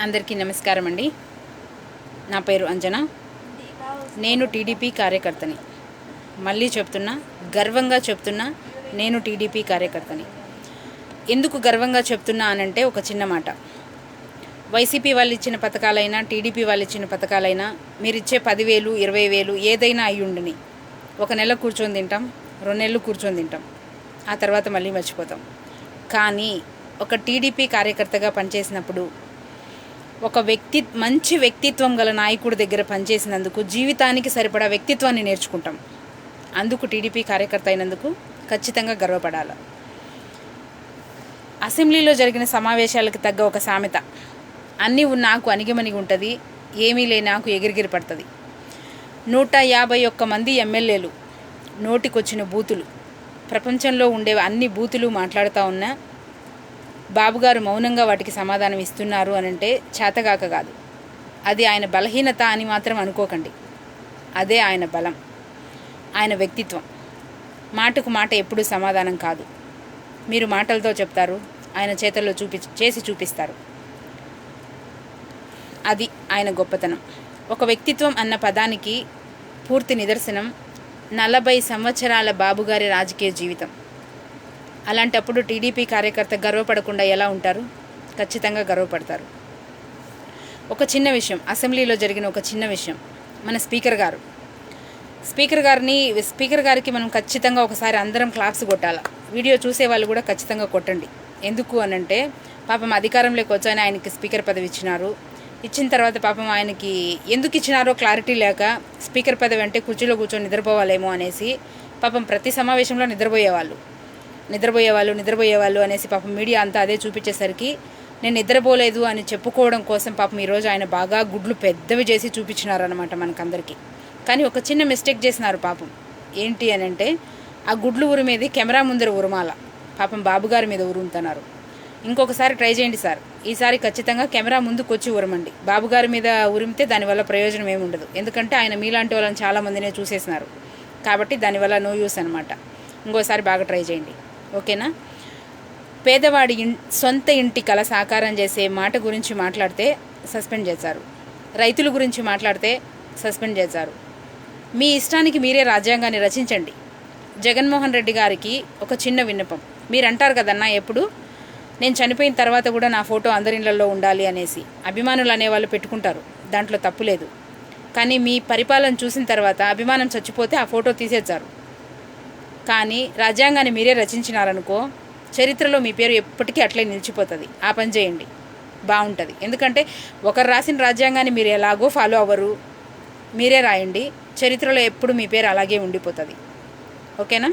అందరికీ నమస్కారం అండి. నా పేరు అంజన. నేను టీడీపీ కార్యకర్తని. మళ్ళీ చెప్తున్నా గర్వంగా చెప్తున్నా నేను టీడీపీ కార్యకర్తని. ఎందుకు గర్వంగా చెప్తున్నా అనంటే ఒక చిన్న మాట. వైసీపీ వాళ్ళు ఇచ్చిన పథకాలైనా టీడీపీ వాళ్ళు ఇచ్చిన పథకాలైనా మీరు ఇచ్చే పదివేలు ఇరవై వేలు ఏదైనా అయి ఒక నెల కూర్చొని తింటాం రెండు నెలలు కూర్చొని తింటాం. ఆ తర్వాత మళ్ళీ మర్చిపోతాం. కానీ ఒక టీడీపీ కార్యకర్తగా పనిచేసినప్పుడు ఒక వ్యక్తి మంచి వ్యక్తిత్వం గల నాయకుడి దగ్గర పనిచేసినందుకు జీవితానికి సరిపడా వ్యక్తిత్వాన్ని నేర్చుకుంటాం. అందుకు టీడీపీ కార్యకర్త అయినందుకు ఖచ్చితంగా గర్వపడాలి. అసెంబ్లీలో జరిగిన సమావేశాలకు తగ్గ ఒక సామెత. అన్నీ నాకు అణిగిమణిగి ఉంటుంది ఏమీ లే నాకు ఎగిరిగిరి పడుతుంది. నూట యాభై ఒక్క మంది ఎమ్మెల్యేలు నోటికొచ్చిన బూతులు. ప్రపంచంలో ఉండే అన్ని బూతులు మాట్లాడుతూ ఉన్నా బాబుగారు మౌనంగా వాటికి సమాధానం ఇస్తున్నారు అనంటే చేతగాక కాదు. అది ఆయన బలహీనత అని మాత్రం అనుకోకండి. అదే ఆయన బలం. ఆయన వ్యక్తిత్వం. మాటకు మాట ఎప్పుడూ సమాధానం కాదు. మీరు మాటలతో చెప్తారు ఆయన చేతల్లో చూపి చేసి చూపిస్తారు. అది ఆయన గొప్పతనం. ఒక వ్యక్తిత్వం అన్న పదానికి పూర్తి నిదర్శనం నలభై సంవత్సరాల బాబుగారి రాజకీయ జీవితం. అలాంటప్పుడు టీడీపీ కార్యకర్త గర్వపడకుండా ఎలా ఉంటారు? ఖచ్చితంగా గర్వపడతారు. ఒక చిన్న విషయం అసెంబ్లీలో జరిగిన ఒక చిన్న విషయం. మన స్పీకర్ గారు. స్పీకర్ గారిని స్పీకర్ గారికి మనం ఖచ్చితంగా ఒకసారి అందరం క్లాప్స్ కొట్టాలి? వీడియో చూసే వాళ్ళు కూడా ఖచ్చితంగా కొట్టండి. ఎందుకు అనంటే పాపం అధికారంలోకి వచ్చాయని ఆయనకి స్పీకర్ పదవి ఇచ్చినారు. ఇచ్చిన తర్వాత పాపం ఆయనకి ఎందుకు ఇచ్చినారో క్లారిటీ లేక స్పీకర్ పదవి అంటే కుర్చీలో కూర్చొని నిద్రపోవాలేమో అనేసి పాపం ప్రతి సమావేశంలో నిద్రపోయేవాళ్ళు. నిద్రపోయేవాళ్ళు నిద్రపోయేవాళ్ళు అనేసి పాపం మీడియా అంతా అదే చూపించేసరికి నేను నిద్రపోలేదు అని చెప్పుకోవడం కోసం పాపం ఈరోజు ఆయన బాగా గుడ్లు పెద్దవి చేసి చూపించినారనమాట మనకందరికీ. కానీ ఒక చిన్న మిస్టేక్ చేసినారు పాపం. ఏంటి అని అంటే ఆ గుడ్లు ఉరిమేది కెమెరా ముందర ఉరుమాల పాపం బాబుగారి మీద ఉరుముతున్నారు ఇంకొకసారి ట్రై చేయండి సార్. ఈసారి ఖచ్చితంగా కెమెరా ముందుకు వచ్చి ఉరమండి బాబుగారి మీద ఉరిమితే దానివల్ల ప్రయోజనం ఏమి ఉండదు. ఎందుకంటే ఆయన మీలాంటి వాళ్ళని చాలామందినే చూసేసినారు. కాబట్టి దానివల్ల నో యూస్ అనమాట ఇంకోసారి బాగా ట్రై చేయండి. ఓకేనా? పేదవాడి సొంత ఇంటి కల సాకారం చేసే మాట గురించి మాట్లాడితే సస్పెండ్ చేశారు. రైతుల గురించి మాట్లాడితే సస్పెండ్ చేశారు. మీ ఇష్టానికి మీరే రాజ్యాంగాన్ని రచించండి. జగన్మోహన్ రెడ్డి గారికి ఒక చిన్న విన్నపం. మీరు అంటారు కదన్నా ఎప్పుడు? నేను చనిపోయిన తర్వాత కూడా నా ఫోటో అందరిళ్ళల్లో ఉండాలి అనేసి. అభిమానులు అనేవాళ్ళు పెట్టుకుంటారు. దాంట్లో తప్పులేదు కానీ మీ పరిపాలన చూసిన తర్వాత అభిమానం చచ్చిపోతే ఆ ఫోటో తీసేచ్చారు కానీ రాజ్యాంగాన్ని మీరే రచించినారనుకో చరిత్రలో మీ పేరు ఎప్పటికీ అట్లే నిలిచిపోతుంది. ఆ పని చేయండి. బాగుంటుంది. ఎందుకంటే ఒకరు రాసిన రాజ్యాంగాన్ని మీరు ఎలాగో ఫాలో అవ్వరు. మీరే రాయండి. చరిత్రలో ఎప్పుడు మీ పేరు అలాగే ఉండిపోతుంది. ఓకేనా?